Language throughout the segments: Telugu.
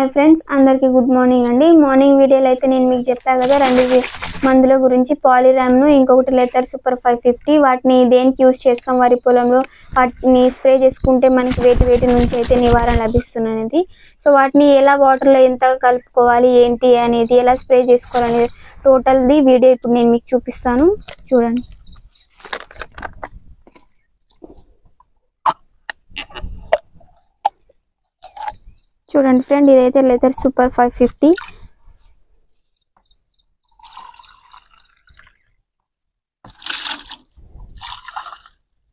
హాయ్ ఫ్రెండ్స్ అందరికీ గుడ్ మార్నింగ్ అండి. మార్నింగ్ వీడియోలో అయితే నేను మీకు చెప్పాను కదా రెండు మందుల గురించి పాలిరామ్ను ఇంకొకటి లెటర్ సూపర్ ఫైవ్ ఫిఫ్టీ. వాటిని దేనికి యూజ్ చేస్తాం? వారి పొలంలో వాటిని స్ప్రే చేసుకుంటే మనకి వేటి వేటి నుంచి అయితే నివారణ లభిస్తున్నది సో వాటిని ఎలా వాటర్లో ఎంత కలుపుకోవాలి ఏంటి అనేది ఎలా స్ప్రే చేసుకోవాలనేది టోటల్ది వీడియో ఇప్పుడు నేను మీకు చూపిస్తాను. చూడండి. చూడండి ఫ్రెండ్ ఇదైతే లెదర్ సూపర్ ఫైవ్ ఫిఫ్టీ.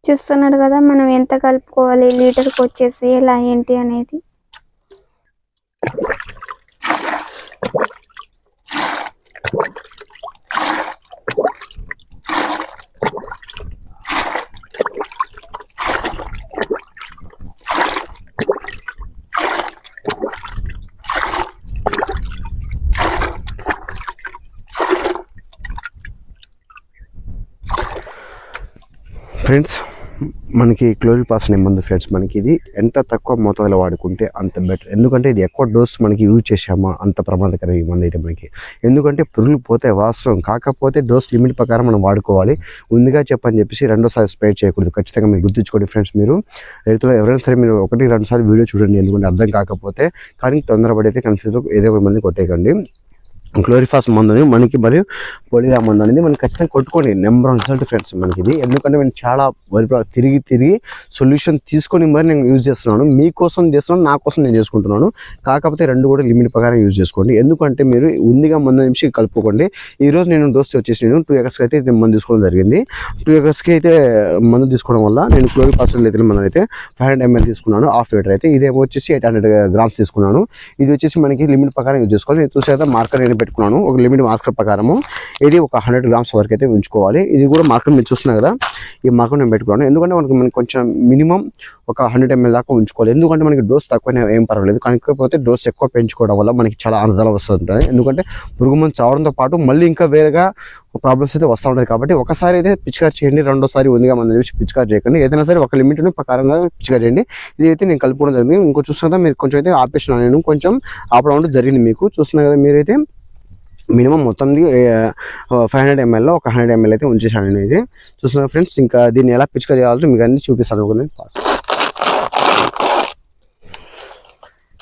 చూస్తున్నారు కదా మనం ఎంత కలుపుకోవాలి లీటర్కి వచ్చేసి ఎలా ఏంటి అనేది. ఫ్రెండ్స్ మనకి క్లోరిపాస్ అనే మందు ఫ్రెండ్స్ మనకి ఇది ఎంత తక్కువ మోతాదులో వాడుకుంటే అంత బెటర్. ఎందుకంటే ఇది ఎక్కువ డోస్ మనకి యూజ్ చేసామా అంత ప్రమాదకరం ఈ మందు అయితే మనకి. ఎందుకంటే పురుగులు పోతే వాస్తవం కాకపోతే డోస్ లిమిట్ ప్రకారం మనం వాడుకోవాలి. ముందుగా చెప్పని చెప్పేసి రెండోసారి స్ప్రే చేయకూడదు. ఖచ్చితంగా మీరు గుర్తుంచుకోండి ఫ్రెండ్స్ మీరు. రైతులు ఎవరైనా సరే మీరు ఒకటి రెండుసారి వీడియో చూడండి ఎందుకంటే అర్థం కాకపోతే కానీ తొందరపడి అయితే కన్ఫ్యూజ్ ఏదో ఒక మంది కొట్టేయకండి. క్లోరిఫాస్ మందుని మనకి మరియు పొడిగా మందు అనేది మనకి ఖచ్చితంగా కొట్టుకోండి నెంబర్ వన్ రిజల్ట్ ఫ్రెండ్స్ మనకి ఇది. ఎందుకంటే నేను చాలా వరి తిరిగి తిరిగి సొల్యూషన్ తీసుకొని మరి నేను యూజ్ చేస్తున్నాను. మీకోసం చేస్తున్నాను నా కోసం నేను చేసుకుంటున్నాను. కాకపోతే రెండు కూడా లిమిట్ ప్రకారం యూజ్ చేసుకోండి. ఎందుకంటే మీరు ఉందిగా మందు నిమిషం కలుపుకోండి ఈ రోజు నేను దోస్త్ వచ్చేసి నేను టూ ఎకర్స్కి అయితే ఇది మందు తీసుకోవడం జరిగింది. టూ ఎకర్స్కి అయితే మందు తీసుకోవడం వల్ల నేను క్లోరిఫాస్ అయితే మందు అయితే ఫైవ్ హండ్రెడ్ ఎంఎల్ తీసుకున్నాను. హాఫ్ లీటర్ అయితే. ఇదేమో వచ్చేసి ఎయిట్ హండ్రెడ్ గ్రామ్స్ తీసుకున్నాను. ఇది వచ్చేసి మనకి లిమిట్ ప్రకారం యూజ్ చేసుకోవాలి. నేను చూసే మార్కర్ నేను పెట్టుకున్నాను. ఒక లిమిట్ మార్కర్ ప్రకారము ఇది ఒక హండ్రెడ్ గ్రామ్స్ వరకు అయితే ఉంచుకోవాలి. ఇది కూడా మార్కర్ మీరు చూస్తున్నారు కదా ఈ మార్కర్ నేను పెట్టుకున్నాను. ఎందుకంటే మనకి మనకి కొంచెం మినిమం ఒక హండ్రెడ్ ఎంఎల్ దాకా ఉంచుకోవాలి. ఎందుకంటే మనకి డోస్ తక్కువనే ఏం పర్వాలేదు. కాకపోతే డోస్ ఎక్కువ పెంచుకోవడం వల్ల మనకి చాలా ఆనందాలు వస్తుంటాయి. ఎందుకంటే పురుగు మందు చావడంతో పాటు మళ్ళీ ఇంకా వేరేగా ప్రాబ్లమ్స్ అయితే వస్తూ ఉంటుంది కాబట్టి ఒకసారి అయితే పిచికారి చేయండి రెండోసారి ఉందిగా మన చెప్పి పిచికారి చేయకండి. ఏదైనా సరే ఒక లిమిట్ ప్రకారంగా పిచికారి చేయండి. ఇది అయితే నేను కలుపుకోవడం జరిగింది. ఇంకో చూస్తున్నా మీరు కొంచెం అయితే ఆపేసిన నేను కొంచెం ఆపడం జరిగింది మీకు. చూస్తున్నా కదా మీరైతే మినిమం మొత్తం ఫైవ్ హండ్రెడ్ ఎంఎల్లో ఒక హండ్రెడ్ ఎంఎల్ అయితే ఉంచేసాను నేను ఇది చూస్తున్నా ఫ్రెండ్స్ ఇంకా దీన్ని ఎలా పిచ్చుక చేయాలో మీకు అన్ని చూపిస్తాను. ఒక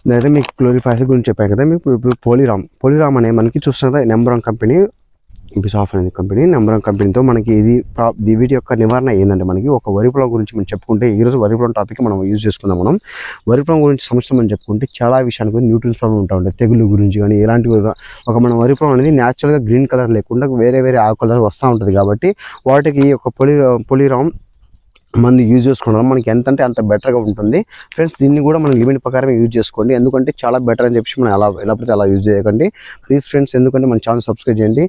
నేను మీకు క్లోరిఫైస్ గురించి చెప్పాను కదా మీకు ఇప్పుడు పోలీరామ్ అనే మనకి చూస్తున్నది నెంబర్ వన్ కంపెనీ బిసాఫ్ అనేది కంపెనీ నెంబర్ వన్ కంపెనీతో మనకి ఇది ప్రా- వీటి యొక్క నివారణ ఏంటంటే మనకి ఒక వరి పొలం గురించి మనం చెప్పుకుంటే ఈరోజు వరి పొలం టాపిక్ మనం యూజ్ చేసుకుందాం మనం. వరి పొలం గురించి సమస్య మనం చెప్పుకుంటే చాలా విషయానికి న్యూట్రియన్స్ ప్రాబ్లం ఉంటా ఉంటాయి తెగులు గురించి కానీ ఎలాంటివి ఒక మన వరి పొలం అనేది న్యాచురల్గా గ్రీన్ కలర్ లేకుండా వేరే వేరే ఆకు కలర్ వస్తూ ఉంటుంది కాబట్టి వాటికి ఈ యొక్క పొలి పొలిరామ్ మందు యూజ్ చేసుకోవడం మనకి ఎంత అంటే అంత బెటర్గా ఉంటుంది. ఫ్రెండ్స్ దీన్ని కూడా మనం లిమిట్ ప్రకారం యూజ్ చేసుకోండి. ఎందుకంటే చాలా బెటర్ అని చెప్పి మనం ఎలా ఎలా పడితే అలా యూజ్ చేయకండి. ప్లీజ్ ఫ్రెండ్స్ ఎందుకంటే మన ఛానల్ సబ్స్క్రైబ్ చేయండి.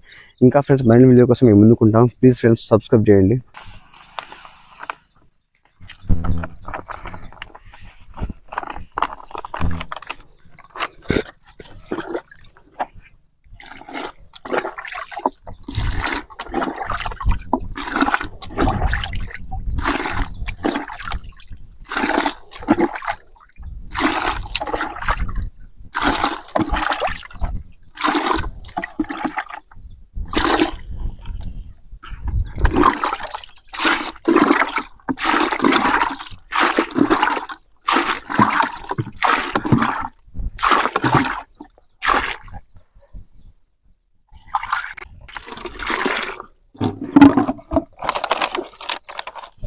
ఇంకా ఫ్రెండ్స్ మరిన్ని వీడియో కోసం మేము ముందుకుంటాం. ప్లీజ్ ఫ్రెండ్స్ సబ్స్క్రైబ్ చేయండి.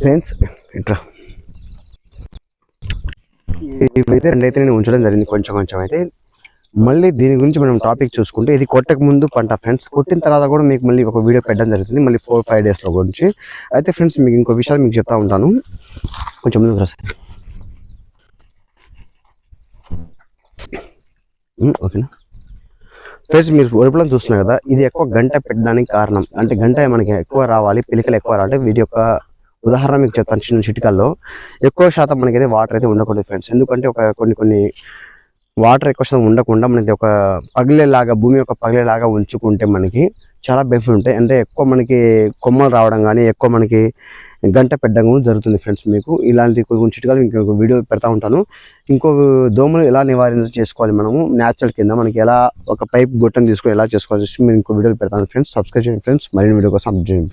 ఫ్రెండ్స్ ఇట్లా ఇవైతే రెండైతే నేను ఉంచడం జరిగింది కొంచెం కొంచెం అయితే. మళ్ళీ దీని గురించి మనం టాపిక్ చూసుకుంటే ఇది కొట్టక ముందు పంట. ఫ్రెండ్స్ కొట్టిన తర్వాత కూడా మీకు మళ్ళీ ఒక వీడియో పెట్టడం జరుగుతుంది. మళ్ళీ ఫోర్ ఫైవ్ డేస్లో గురించి. అయితే ఫ్రెండ్స్ మీకు ఇంకో విషయాలు మీకు చెప్తా ఉంటాను. కొంచెం ముందు సార్. ఓకేనా? ఫ్రెండ్స్ మీరు ఒరుపులం చూస్తున్నారు కదా ఇది ఎక్కువ గంట పెట్టడానికి కారణం. అంటే గంట మనకి ఎక్కువ రావాలి పిలికలు ఎక్కువ రావాలి వీటి యొక్క ఉదాహరణ మీకు చెప్తాను చిన్న చిటికల్లో. ఎక్కువ శాతం మనకైతే వాటర్ అయితే ఉండకూడదు ఫ్రెండ్స్ ఎందుకంటే ఒక కొన్ని కొన్ని వాటర్ ఎక్కువ శాతం ఉండకుండా మనకి ఒక పగిలేలాగా భూమి యొక్క పగిలేలాగా ఉంచుకుంటే మనకి చాలా బెనిఫిట్ ఉంటాయి. అంటే ఎక్కువ మనకి కొమ్మలు రావడం కానీ ఎక్కువ మనకి గంట పెట్టడం కూడా జరుగుతుంది ఫ్రెండ్స్ మీకు. ఇలాంటి కొన్ని చిట్కాలు ఇంకొక వీడియో పెడతా ఉంటాను. ఇంకో దోమలు ఎలా నివారణ చేసుకోవాలి మనము? న్యాచురల్ కింద మనకి ఎలా ఒక పైప్ గొట్టం తీసుకొని ఎలా చేసుకోవాలి? మీరు ఇంకో వీడియోలు పెడతాను ఫ్రెండ్స్ సబ్స్క్రైబ్ చేయండి ఫ్రెండ్స్ మరిన్ని వీడియో కోసం అప్డేట్ చేయండి